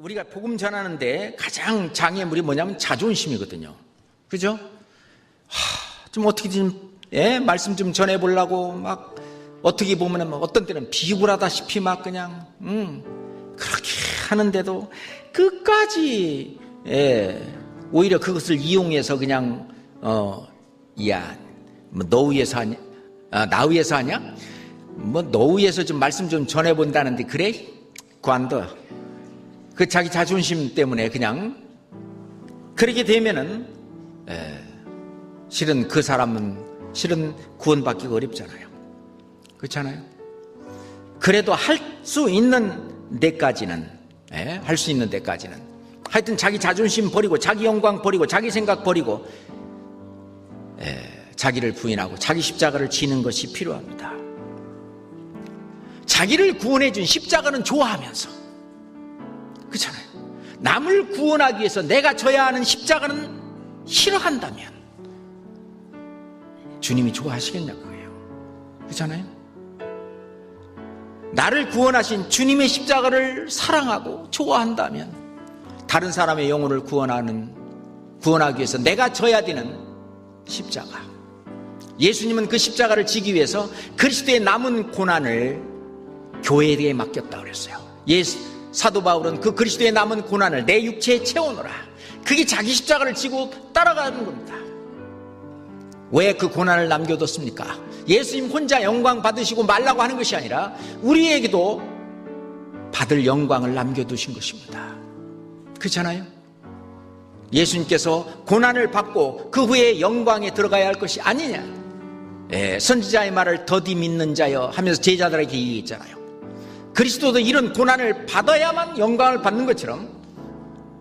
우리가 복음 전하는데 가장 장애물이 뭐냐면 자존심이거든요. 그죠? 하, 좀 어떻게 좀, 예, 말씀 좀 전해보려고 막 어떻게 보면 막 어떤 때는 비굴하다시피 막 그냥, 음, 그렇게 하는데도 끝까지, 예, 오히려 그것을 이용해서 그냥, 어, 야, 뭐, 너 위해서 하냐? 아, 나 위해서 하냐? 뭐, 너 위해서 좀 말씀 좀 전해본다는데, 그래? 관둬. 그 자기 자존심 때문에 그냥 그렇게 되면은 에, 실은 그 사람은 실은 구원받기가 어렵잖아요. 그렇잖아요. 그래도 할 수 있는 데까지는 할 수 있는 데까지는 하여튼 자기 자존심 버리고 자기 영광 버리고 자기 생각 버리고 에, 자기를 부인하고 자기 십자가를 지는 것이 필요합니다. 자기를 구원해 준 십자가는 좋아하면서 그렇잖아요. 남을 구원하기 위해서 내가 져야 하는 십자가는 싫어한다면 주님이 좋아하시겠냐고요. 그렇잖아요. 나를 구원하신 주님의 십자가를 사랑하고 좋아한다면 다른 사람의 영혼을 구원하는 구원하기 위해서 내가 져야 되는 십자가. 예수님은 그 십자가를 지기 위해서 그리스도의 남은 고난을 교회에 맡겼다 그랬어요. 예수 사도 바울은 그 그리스도의 남은 고난을 내 육체에 채워놓으라. 그게 자기 십자가를 지고 따라가는 겁니다. 왜 그 고난을 남겨뒀습니까? 예수님 혼자 영광 받으시고 말라고 하는 것이 아니라 우리에게도 받을 영광을 남겨두신 것입니다. 그렇잖아요? 예수님께서 고난을 받고 그 후에 영광에 들어가야 할 것이 아니냐. 예, 선지자의 말을 더디 믿는 자여 하면서 제자들에게 얘기했잖아요. 그리스도도 이런 고난을 받아야만 영광을 받는 것처럼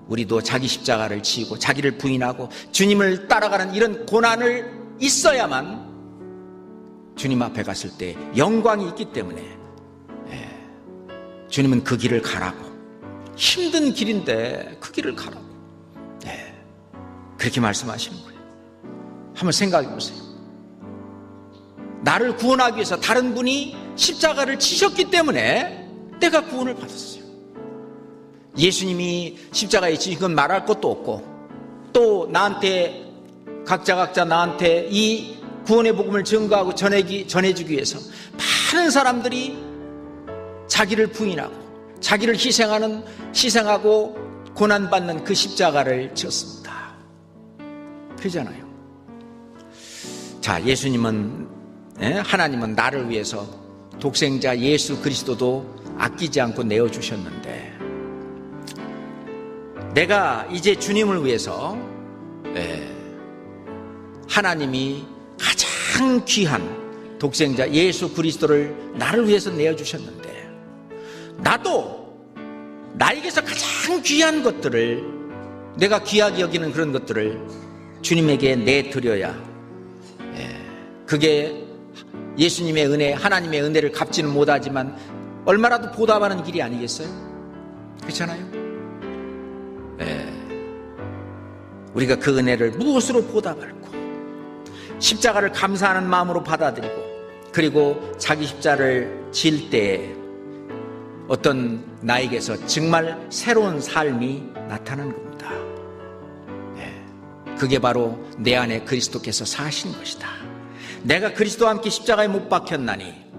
우리도 자기 십자가를 지고 자기를 부인하고 주님을 따라가는 이런 고난을 있어야만 주님 앞에 갔을 때 영광이 있기 때문에 예, 주님은 그 길을 가라고 힘든 길인데 그 길을 가라고 예, 그렇게 말씀하시는 거예요. 한번 생각해 보세요. 나를 구원하기 위해서 다른 분이 십자가를 치셨기 때문에 내가 구원을 받았어요. 예수님이 십자가에 지신 건 말할 것도 없고 또 나한테 각자 각자 나한테 이 구원의 복음을 증거하고 전해기, 전해주기 위해서 많은 사람들이 자기를 부인하고 자기를 희생하는 희생하고 고난받는 그 십자가를 지었습니다. 그러잖아요. 자, 예수님은 예? 하나님은 나를 위해서 독생자 예수 그리스도도 아끼지 않고 내어주셨는데 내가 이제 주님을 위해서 예, 하나님이 가장 귀한 독생자 예수 그리스도를 나를 위해서 내어주셨는데 나도 나에게서 가장 귀한 것들을 내가 귀하게 여기는 그런 것들을 주님에게 내드려야 예, 그게 예수님의 은혜, 하나님의 은혜를 갚지는 못하지만 얼마라도 보답하는 길이 아니겠어요? 그렇잖아요? 네. 우리가 그 은혜를 무엇으로 보답할고 십자가를 감사하는 마음으로 받아들이고 그리고 자기 십자를 질 때에 어떤 나에게서 정말 새로운 삶이 나타나는 겁니다. 네. 그게 바로 내 안에 그리스도께서 사신 것이다. 내가 그리스도와 함께 십자가에 못 박혔나니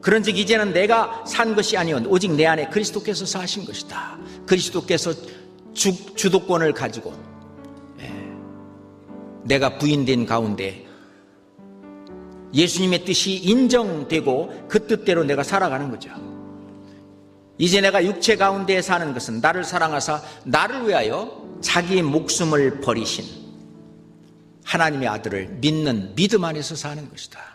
그런즉 이제는 내가 산 것이 아니오 오직 내 안에 그리스도께서 사신 것이다. 그리스도께서 주, 주도권을 가지고 예, 내가 부인된 가운데 예수님의 뜻이 인정되고 그 뜻대로 내가 살아가는 거죠. 이제 내가 육체 가운데 사는 것은 나를 사랑하사 나를 위하여 자기의 목숨을 버리신 하나님의 아들을 믿는 믿음 안에서 사는 것이다.